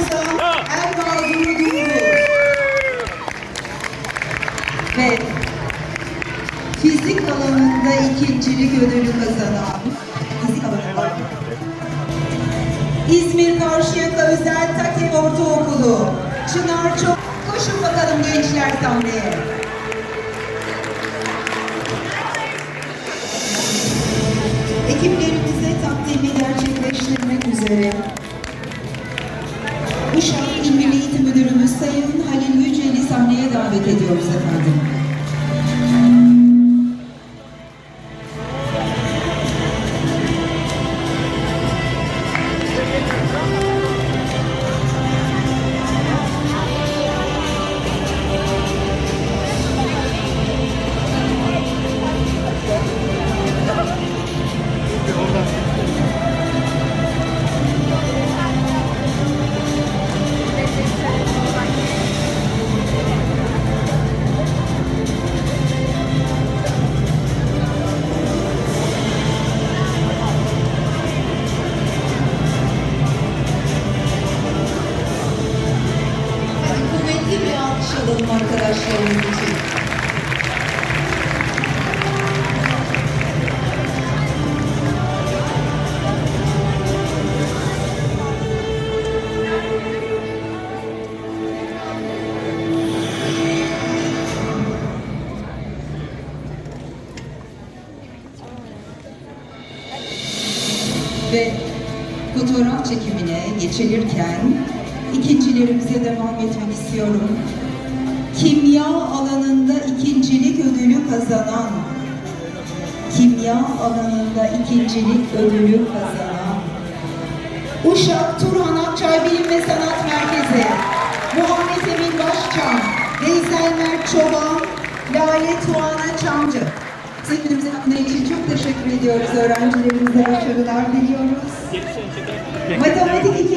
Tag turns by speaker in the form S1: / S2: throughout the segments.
S1: Ramazan Erdoğan Duygu. Ve fizik alanında ikincilik ödülü kazanan fizik alanı pardon. İzmir Karşıyaka Özel Takem Ortaokulu. Çınar çok koşun bakalım gençler sahneye. Ekiplerimize takdimi gerçekleştirmek Uşak İl Milli Eğitim Müdürümüz Sayın Halil Yücel'i sahneye davet ediyoruz efendim. Arkadaşlarımız için. Ve fotoğraf çekimine geçilirken ikincilerimize devam etmek istiyorum. Kimya alanında ikincilik ödülü kazanan, kimya alanında ikincilik ödülü kazanan, Uşak Turhan Akçay Bilim ve Sanat Merkezi, Muhammed Emin Başçam, Veysel Mert Çoban, Lale Tuana Çamcı. Müdürümüze katılımları için çok teşekkür ediyoruz. Öğrencilerimize başarılar diliyoruz. Matematik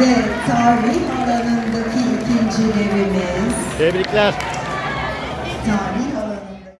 S1: Ve tarih alanındaki ikincilerimiz
S2: Tebrikler.
S1: tarih